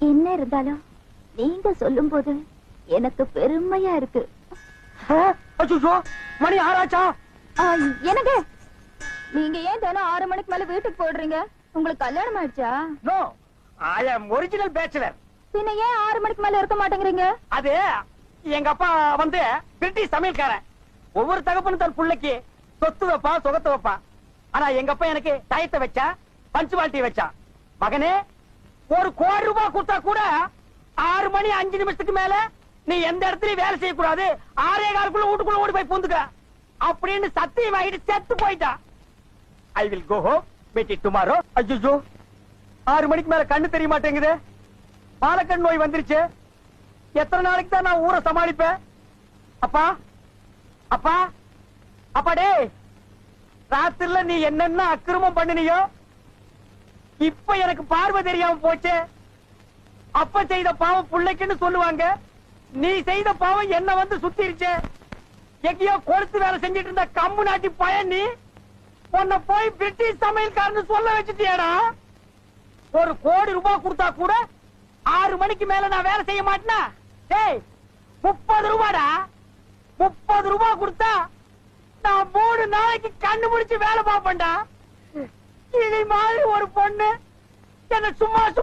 என்ன இருந்தாலும் நீங்க சொல்லும் போது எனக்கு பெருமையா இருக்கு. மணி ஆறாச்சா? ஆ, என்னங்க நீங்க ஏன் தினம் ஆறு மணிக்கு மேல வீட்டுக்கு போடுறீங்க உங்களுக்கு கல்யாணம் ஆயிடுச்சா? No I am original bachelor பின்ன ஏன் ஆறு மணிக்கு மேல இருக்க மாட்டேங்கிறீங்க? அது எங்க அப்பா வந்து பிரிட்டிஷ் சமையல்காரன் ஒவ்வொரு தகப்பனும் தன் பிள்ளைக்கு சொத்து வைப்பான் சுகத்தை வைப்பான் ஆனா எங்க அப்பா எனக்கு டயத்தை வச்சா பஞ்சுவாலிட்டி வச்சா. மகனே ஒரு கோடி ரூபாய் கொடுத்தா கூட ஆறு மணி அஞ்சு நிமிஷத்துக்கு மேல நீ எந்த இடத்துலயும் வேலை செய்யக்கூடாது. ஆறே காலக்குள்ள வீட்டுக்குள்ள ஓடி போய் பூந்துக்க. அப்படின்னு சத்தியம் ஆகிட்டு செத்து போயிட்டா. I will go home meet it tomorrow அஜ்ஜோ ஆறு மணிக்கு மேல கண்ணு தெரிய மாட்டேங்குது. பாலக்கண் நோய் வந்துருச்சு. எத்தனை நாளைக்கு தான் நான் ஊரை சமாளிப்பேன்? அப்பா அப்பா அப்பா டே ராத்திரில நீ என்னென்ன அக்கிரமம் பண்ணினியோ? இப்ப எனக்கு பார்வை தெரியாம போச்சே. அப்ப செய்த பாவம் பிள்ளைக்குன்னு சொல்லுவாங்க. நீ செய்த பாவம் என்ன வந்து சுத்திருச்சே. எங்கேயோ கொடுத்து வேலை செஞ்சிட்டு இருந்த கம்பு நாட்டி பயன் நீ? உன்னை போய் பிரிட்டிஷ் சமையல்காரன்னு சொல்ல வச்சுட்டியாடா. ஒரு கோடி ரூபாய் கொடுத்தா கூட ஆறு மணிக்கு மேல நான் வேலை செய்ய மாட்டேனா? டேய் முப்பது ரூபாடா? முப்பது ரூபாய் கொடுத்தா நான் மூணு நாளைக்கு கண்ணு முடிச்சு வேலை பார்ப்பேன்டா. இதை மாதிரி ஒரு பொண்ணு. என்ன சும்மா சும்மா